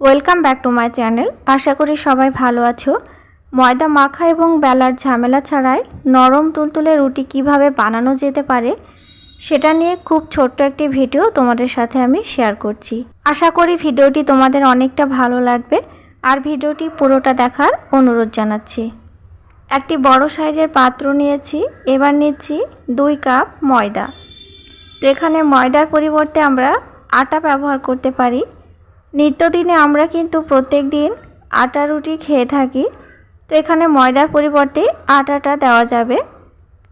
Welcome back to my channel আশা করি সবাই ভালো আছো। ময়দা মাখা এবং বেলার ঝামেলা ছাড়াই নরম তুলতুলে রুটি কীভাবে বানানো যেতে পারে, সেটা নিয়ে খুব ছোট্ট একটি ভিডিও তোমাদের সাথে আমি শেয়ার করছি। আশা করি ভিডিওটি তোমাদের অনেকটা ভালো লাগবে। আর ভিডিওটি পুরোটা দেখার অনুরোধ জানাচ্ছি। একটি বড় সাইজের পাত্র নিয়েছি, এবার নিচ্ছি দুই কাপ ময়দা। তো এখানে ময়দার পরিবর্তে আমরা আটা ব্যবহার করতে পারি। নিত্যদিনে আমরা কিন্তু প্রত্যেক দিন আটা রুটি খেয়ে থাকি। তো এখানে ময়দার পরিবর্তে আটাটা দেওয়া যাবে।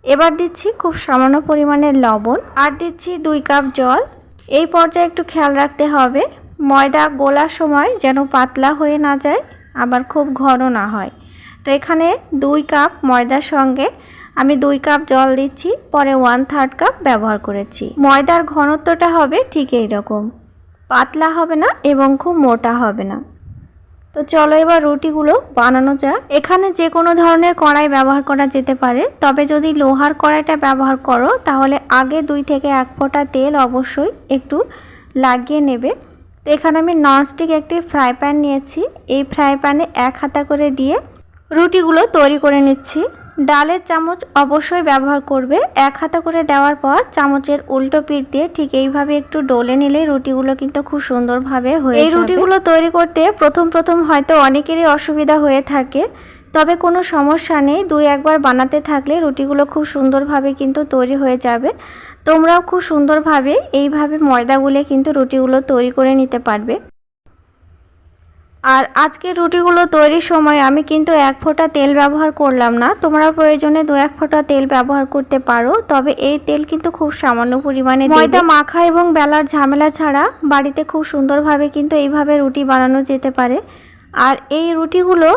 এবার দিচ্ছি খুব সামান্য পরিমাণের লবণ আর দিচ্ছি দুই কাপ জল। এই পর্যায়ে একটু খেয়াল রাখতে হবে, ময়দা গোলার সময় যেন পাতলা হয়ে না যায়, আবার খুব ঘন না হয়। তো এখানে দুই কাপ ময়দার সঙ্গে আমি দুই কাপ জল দিচ্ছি, পরে ওয়ান থার্ড কাপ ব্যবহার করেছি। ময়দার ঘনত্বটা হবে ঠিক এই রকম পাতলা হবে না এবং খুব মোটা হবে না। তো চলো এবার রুটিগুলো বানানো যাক। এখানে যে কোনো ধরনের কড়াই ব্যবহার করা যেতে পারে। তবে যদি লোহার কড়াইটা ব্যবহার করো, তাহলে আগে দুই থেকে এক ফোঁটা তেল অবশ্যই একটু লাগিয়ে নেবে। তো এখানে আমি ননস্টিক একটি ফ্রাই প্যান নিয়েছি। এই ফ্রাই প্যানে এক হাতা করে দিয়ে রুটিগুলো তৈরি করে নিচ্ছি। ডালের চামচ অবশ্যই ব্যবহার করবে। এক হাতা করে দেওয়ার পর চামচের উল্টো পিঠ দিয়ে ঠিক এইভাবে একটু ডলে নিলেই রুটিগুলো কিন্তু খুব সুন্দরভাবে হয়ে এই রুটিগুলো তৈরি করতে প্রথম প্রথম হয়তো অনেকেরই অসুবিধা হয়ে থাকে। তবে কোনো সমস্যা নেই দুই একবার বানাতে থাকলে রুটিগুলো খুব সুন্দরভাবে কিন্তু তৈরি হয়ে যাবে। তোমরাও খুব সুন্দরভাবে এইভাবে ময়দাগুলো কিন্তু রুটিগুলো তৈরি করে নিতে পারবে। আর আজকের রুটিগুলো তৈরির সময় আমি কিন্তু এক ফোঁটা তেল ব্যবহার করলাম না। তোমরা প্রয়োজনে দু এক ফোঁটা তেল ব্যবহার করতে পারো, তবে এই তেল কিন্তু খুব সামান্য পরিমাণে ময়দা মাখা এবং বেলার ঝামেলা ছাড়া বাড়িতে খুব সুন্দরভাবে কিন্তু এইভাবে রুটি বানানো যেতে পারে। আর এই রুটিগুলো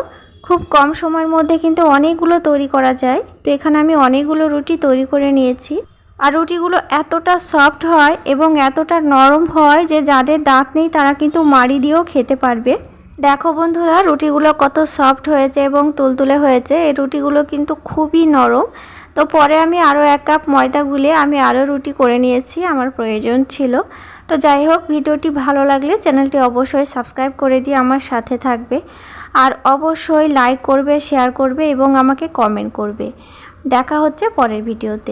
খুব কম সময়ের মধ্যে কিন্তু অনেকগুলো তৈরি করা যায়। তো এখানে আমি অনেকগুলো রুটি তৈরি করে নিয়েছি। আর রুটিগুলো এতটা সফট হয় এবং এতটা নরম হয় যে যাদের দাঁত নেই তারা কিন্তু মাড়ি দিয়েও খেতে পারবে। দেখো বন্ধুরা, রুটিগুলো কত সফট হয়েছে এবং তুলতুলে হয়েছে। এই রুটিগুলো কিন্তু খুবই নরম। তো পরে আমি আরও এক কাপ ময়দা গুলে আমি আরও রুটি করে নিয়েছি, আমার প্রয়োজন ছিল। তো যাই হোক, ভিডিওটি ভালো লাগলে চ্যানেলটি অবশ্যই সাবস্ক্রাইব করে দিয়ে আমার সাথে থাকবে। আর অবশ্যই লাইক করবে শেয়ার করবে এবং আমাকে কমেন্ট করবে। দেখা হচ্ছে পরের ভিডিওতে।